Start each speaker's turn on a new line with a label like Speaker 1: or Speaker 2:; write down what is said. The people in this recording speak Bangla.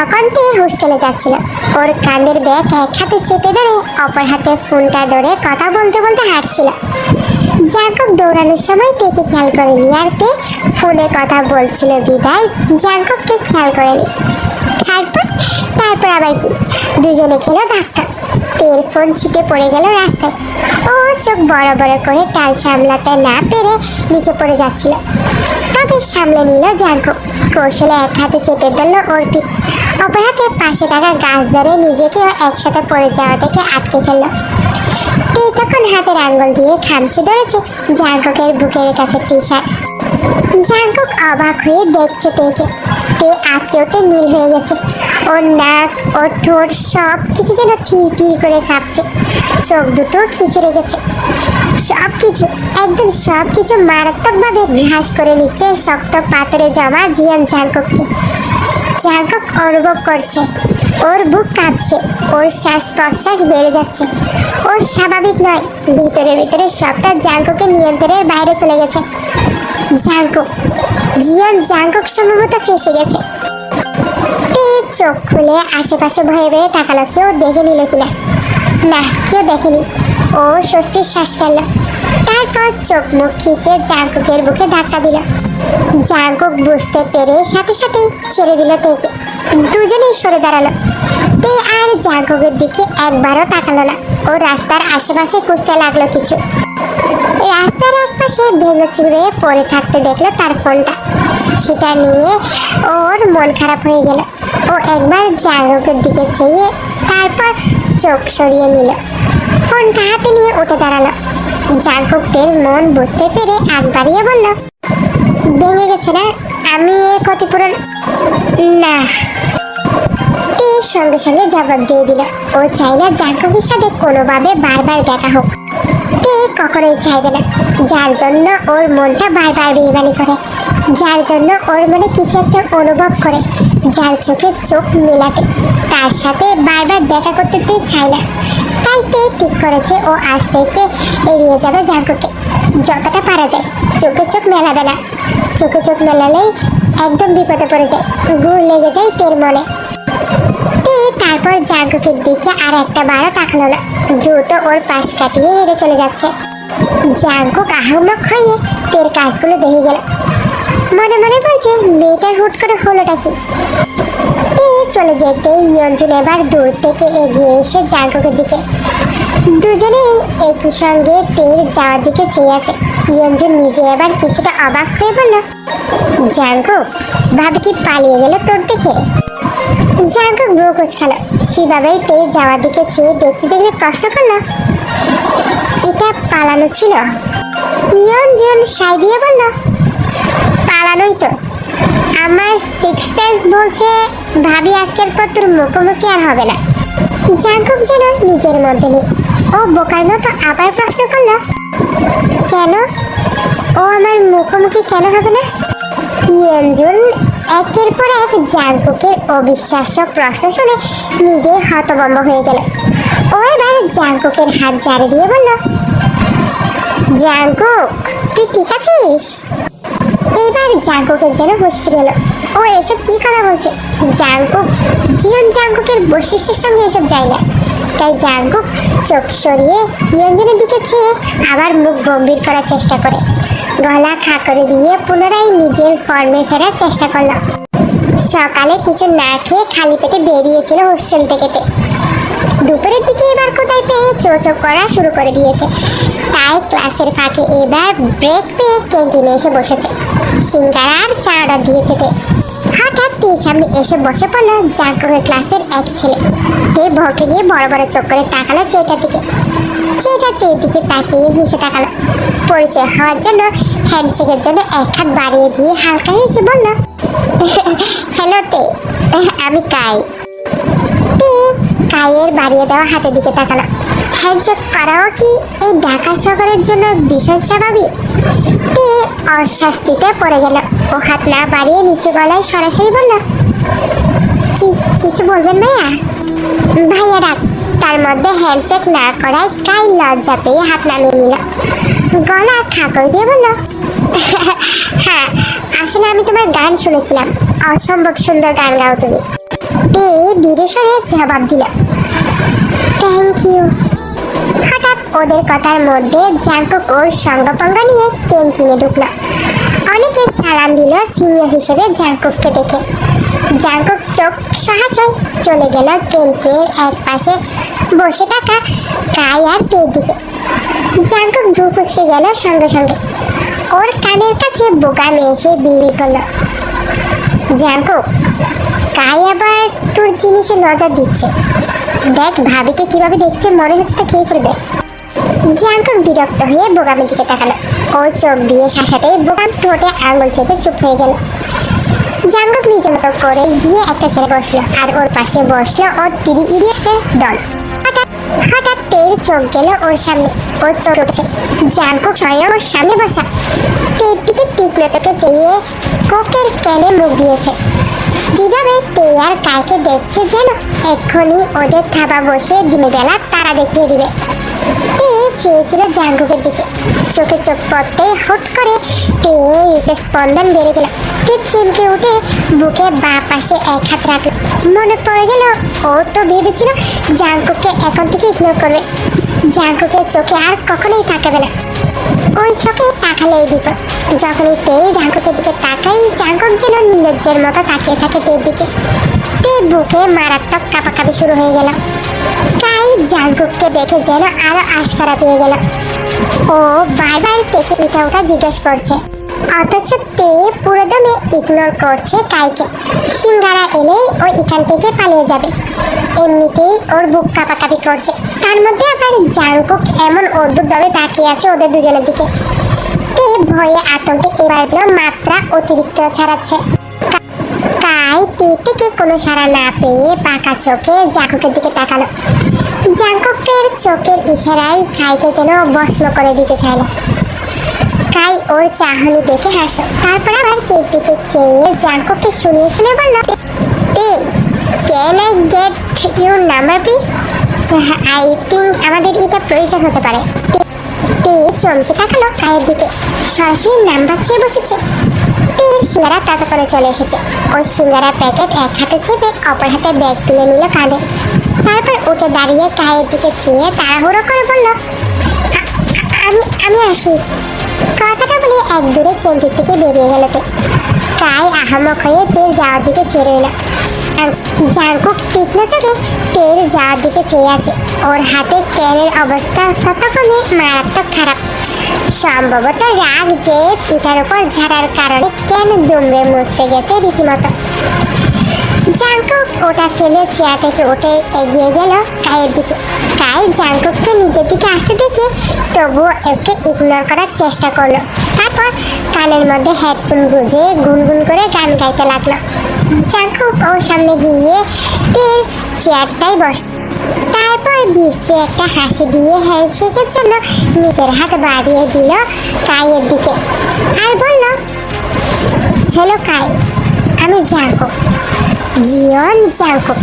Speaker 1: তখন তে হোস্টেলে যাচ্ছিল। ওর কান্দের ব্যাগ এক হাতে চেপে ধরে অপর হাতে ফোনটা ধরে কথা বলতে বলতে হাঁটছিল। জাকব দৌড়ানোর সময় তেকে খেয়াল করেনি আর তে ফোনে কথা বলছিল বিদায়। জাকবকে খেয়াল করেনি তারপর তারপর আবার কি? দুজনে খেলো ধাক্কা। তেল ফোন ছিটে পড়ে গেল রাস্তায়। ও চোখ বড় বড় করে টাল সামলাতে না পেরে নিচে পড়ে যাচ্ছিল। তবে সামলে নিল জাগ্য কৌশলে এক হাতে চেপে ধরল ওর পিঠ অপর হাতে পাশে থাকা গাছ ধরে নিজেকেও একসাথে পড়ে যাওয়া থেকে আটকে ফেলল। তখন হাতের আঙ্গুল দিয়ে খামচি ধরেছে জাগকের বুকের কাছে টি শার্ট জাগক অবাক হয়ে দেখছে তেকে তে আটকে ওঠে নীল হয়ে গেছে। ওর নাক, ওর ঠোঁট সব কিছু যেন থির করে কাঁপছে। চোখ দুটো খিচে রেখেছে। সব কিছু একদম সব কিছু মারাত্মকভাবে ঘাস করে নিচ্ছে শক্ত পাথরে জমা জিয়ান জাগককে জাগক অনুভব করছে, ওর বুক কাঁপছে, ওর শ্বাস প্রশ্বাস বেড়ে যাচ্ছে। ও স্বাভাবিক নয়, ভিতরে ভিতরে সবটা জাঙ্কুকে নিয়ন্ত্রণের বাইরে চলে গেছে। জাঙ্কুক জিয়ন জাঙ্কুক সম্ভবত ফেসে গেছে। চোখ খুলে আশেপাশে ভয়ে ভয়ে তাকালো, কেউ দেখে নিল কিনা? না, কেউ দেখেনি। ও স্বস্তির শ্বাস ফেলল। তারপর চোখ মুখ খিচে জাঙ্কুকের বুকে ধাক্কা দিল। জাঙ্কুক বুঝতে পেরে সাথে সাথেই ছেড়ে দিল তেকে। দুজনেই সরে দাঁড়াল। তে আর জাঙ্কুকের দিকে একবারও তাকালো না। ও রাস্তার আশেপাশে খুঁজতে লাগল কিছু। রাস্তার এক পাশে ভেঙে চুরে পড়ে থাকতে দেখল তার ফোনটা। সেটা নিয়ে ওর মন খারাপ হয়ে গেল। ও একবার জাঙ্কুকের দিকে চেয়ে তারপর চোখ সরিয়ে নিল। ফোনটা হাতে নিয়ে উঠে দাঁড়াল। জাঙ্কুকের মন বুঝতে পেরে আগ বাড়িয়ে বলল, ভেঙে গেছে না? আমি এ ক্ষতিপূরণ না। তে সঙ্গে সঙ্গে জবাব দিয়ে দিল, ও চাই না জাঙ্কুকের সাথে কোনোভাবে বারবার দেখা হোক। তে কখনোই চাইবে না। যার জন্য ওর মনটা বারবার বেইমানি করে, যার জন্য ওর মনে কিছু একটা অনুভব করে যার চোখে চোখ মেলাতে, তার সাথে বারবার দেখা করতে তে চায় না। তাই তে ঠিক করেছে ও আজ থেকে এড়িয়ে যাবে জাঙ্কুকে। যতটা পারা যায়, চোখে চোখ মেলাবে না। চোখে চোখ মেলালেই একদম বিপদে পড়ে যায় গুড় লেগে যায় তের মনে। তারপর জাঙ্কুকের দিকে আর একটা বারও তাকালো না। দ্রুত ওর পাশ কাটিয়ে হেঁটে চলে যাচ্ছে। জাঙ্কুক আহমক হয়ে তের কাজগুলো দেখে গেল। মনে মনে বলছে, মেয়েটার হুট করে হলোটা কি? চলে যেতে ইয়ঞ্জন এবার দূর থেকে এগিয়ে এসে জাঙ্কুকের দিকে। দুজনেই একই সঙ্গে তের যাওয়ার দিকে চেয়ে আছে। ইয়ঞ্জন নিজে এবার কিছুটা অবাক হয়ে বলল জাঙ্কুক ভাবে কি পালিয়ে গেল তোর দেখে? জাঙ্কুক ব্রু কুচকালো সেভাবেই তে যাওয়ার দিকে চেয়ে দেখতে দেখতে প্রশ্ন করল, এটা পালানো ছিল? ইয়ঞ্জন সাই দিয়ে বলল পালানোই তো। আমার সিক্স সেন্স বলছে, ভাবি, আজকের পর তোর মুখোমুখি আর হবে না। জাঙ্কুক যেন নিজের মধ্যে নেই ও, বোকার মতো আবার প্রশ্ন করল, কেন? ও আমার মুখোমুখি কেন হবে না? ইয়ঞ্জন একের পর এক জাঙ্কুকের অবিশ্বাস্য প্রশ্ন শুনে নিজে হতভম্ব হয়ে গেল। ও এবার জাঙ্কুকের হাত জারি দিয়ে বলল জাঙ্কুক তুই ঠিক আছিস? এবার জাঙ্কুকের যেন হুঁশ এলো। ও এসব কি কথা বলছে? জাঙ্কুক জিয়ন জাঙ্কুকের বৈশিষ্ট্যের সঙ্গে এসব যায় না। তাই জাঙ্কুক চোখ সরিয়ে ইয়ঞ্জনের দিকে চেয়ে আবার মুখ গম্ভীর করার চেষ্টা করে। গলা খা করে দিয়ে পুনরায় নিজের ফর্মে ফেরার চেষ্টা করল। সকালে কিছু না খেয়ে খালি পেটে বেরিয়েছিল হোস্টেল থেকে। দুপুরের দিকে এবার কোথায় পেয়ে চোচো করা শুরু করে দিয়েছে। তাই ক্লাসের ফাঁকে এবার ব্রেক পেয়ে ক্যান্টিনে এসে বসেছে। সিঙ্গারা আর চা অর্ডার দিয়েছে হঠাৎ তের সামনে এসে বসে পড়ল জাঙ্কুকের ক্লাসের এক ছেলে। তে ভরকে দিয়ে বড় বড় চোখ করে তাকালো চেটার দিকে। চেটা তের দিকে তাকিয়ে হেসে তাকালো। পরিচয় হওয়ার জন্য হ্যান্ডশেকের জন্য এক হাত বাড়িয়ে দিয়ে হালকা হেসে বলল, হ্যালো তে, আমি কাই। তে কায়ের বাড়িয়ে দেওয়া হাতের দিকে তাকালো। হ্যান্ডশেক করাও কি এই ঢাকা শহরের জন্য ভীষণ স্বাভাবিক? তে অস্বস্তিতে পড়ে গেল। ও হাত না বাড়িয়ে নিচু গলায় সরাসরি বলল, কি, কিছু বলবেন ভাইয়া? ভাইয়া ডাক, তার মধ্যে হ্যান্ডশেক না করায় কাই লজ্জা পেয়ে হাত নামিয়ে নিল। গলা খাকর দিয়ে বলল হ্যাঁ আসলে আমি তোমার গান শুনেছিলাম। অসম্ভব সুন্দর গান গাও তুমি। ধীরে সরে জবাব দিল। থ্যাংক ইউ হঠাৎ ওদের কথার মধ্যে জাঙ্কুক ওর সঙ্গপঙ্গ নিয়ে ক্যান্টিনে ঢুকলো। অনেকে সালাম দিল সিনিয়র হিসেবে জাঙ্কুককে দেখে। জাঙ্কুক চোখ সহাসায় চলে গেল ক্যান্টিনের এক পাশে বসে থাকা কাই আর পের দিকে। জাঙ্কুক ভ্রু কুচকে গেল সঙ্গে সঙ্গে। ওর কানের কাছে বোকা মেয়ে এসে বিড়ি করল। জাঙ্কুক কাই আবার তোর জিনিসে নজর দিচ্ছে। দেখ, ভাবিকে কীভাবে দেখছে, মনে হচ্ছে তো খেয়ে ফেলবে। জাঙ্কুক বিরক্ত হয়ে বোগামের দিকে তাকালো। ও চোখ দিয়ে শাসাতে বোগাম ঠোঁটে আঙুল চেপে চুপ হয়ে গেল। জাঙ্কুক নিজের মতো করে গিয়ে একটা ছেলে বসল আর ওর পাশে বসল ওর তিরি ইরিয়াসের দল। হঠাৎ তের চোখ গেল ওর সামনে। ওর চোখ উঠেছে। জাঙ্কুক স্বয়ং ওর সামনে বসা। তের দিকে তীক্ষ্ণ চোখে চেয়ে কোকের ক্যানে মুখ দিয়েছে। যেভাবে পেয়ার কাইকে দেখছে যেন এক্ষুনি ওদের থাবা বসে দিনের বেলা তারা দেখিয়ে দিবে। তে চেয়েছিল জাঙ্গুকের দিকে। চোখে চোখ হুট করে পেয়ে স্পন্দন বেড়ে গেল। তে চমকে উঠে বুকে বা পাশে এক হাত রাখল। মনে পড়ে গেল, ও তো ভেবেছিল জাঙ্কুককে এখন থেকে ইগনোর করবে। জাঙ্কুকের চোখে আর কখনোই তাকাবে না। ওই চোখে তাকালেই বিপদ। যখনই পেয়ে জাঙ্কুকের দিকে তাকাই, জাঙ্কুক যেন নির্লজ্জের মতো তাকিয়ে থাকে তের দিকে। তে বুকে মারাত্মক কাঁপাকাঁপি শুরু হয়ে গেল। কাই জাঙ্কুককে দেখে যেন আরও আশকারা পেয়ে গেল। ও বারবার তেকে এটা ওটা জিজ্ঞেস করছে, অথচ তে পুরো দমে ইগনোর করছে কাইকে। সিঙ্গারা এলেই ও এখান থেকে পালিয়ে যাবে। এমনিতেই ওর বুক কাঁপাকাঁপি করছে তার মধ্যে আবার জাঙ্কুক এমন অদ্ভুত দলে তাকিয়ে আছে ওদের দুজনের দিকে তে ভয়ে আতঙ্কে এবার যেন মাত্রা অতিরিক্ত ছাড়াচ্ছে কাই তে থেকে কোনো সাড়া না পেয়ে পাকা চোখে জাঙ্কুকের দিকে তাকালো জাঙ্কুকের চোখের ইশারায় কাইকে যেন ভস্ম করে দিতে চাইলো কাই ওর চাহনি দেখে হাসলো তারপর আবার তের চেয়ে জাঙ্কুককে শুনিয়ে শুনে বলল তে can I get your number please I think আমাদের এটা প্রয়োজন হতে পারে। তে- চমকে তাকালো কায়ের দিকে। সরাসরি নাম্বার চেয়ে বসেছে। তের সিঙ্গারা ততক্ষণে চলে এসেছে। ওই সিঙ্গারা প্যাকেট এক হাতে চেপে অপর হাতে ব্যাগ তুলে নিল কাঁধে। তারপর উঠে দাঁড়িয়ে কায়ের দিকে চেয়ে তাড়াহুড়ো করে বলল আমি আমি আসি। কথাটা বলে এক দূরে কেন্দ্রের থেকে বেরিয়ে গেল তে। কাই আহামক হয়ে তেল যাওয়ার দিকে চেয়ে রইল। জাঙ্কুক তীক্ষ্ণ চোখে তেল যাওয়ার দিকে চেয়ে আছে। ওর হাতে ক্যানের অবস্থা ততক্ষণে মারাত্মক খারাপ। সম্ভবত রাগ যে এটার উপর ঝাড়ার কারণে ক্যান দুমড়ে মুচড়ে গেছে রীতিমতো। জাঙ্কুক ওটা ফেলে চেয়ার থেকে উঠে এগিয়ে গেল কায়ের দিকে। কাই জাঙ্কুককে নিজের দিকে আসতে দেখে তবুও ওকে ইগনোর করার চেষ্টা করল। তারপর কানের মধ্যে হেডফোন গুঁজে গুনগুন করে গান গাইতে লাগল। জাঙ্কুক ওর সামনে গিয়ে তের চেয়ারটাই বস তারপর বিশ্বে একটা হাসি দিয়ে হ্যান্ডশেকের জন্য নিজের হাত বাড়িয়ে দিল কায়ের দিকে। আর বলল, হ্যালো কাই, আমি জাঙ্কুক। জিয়ন জাঙ্কুক।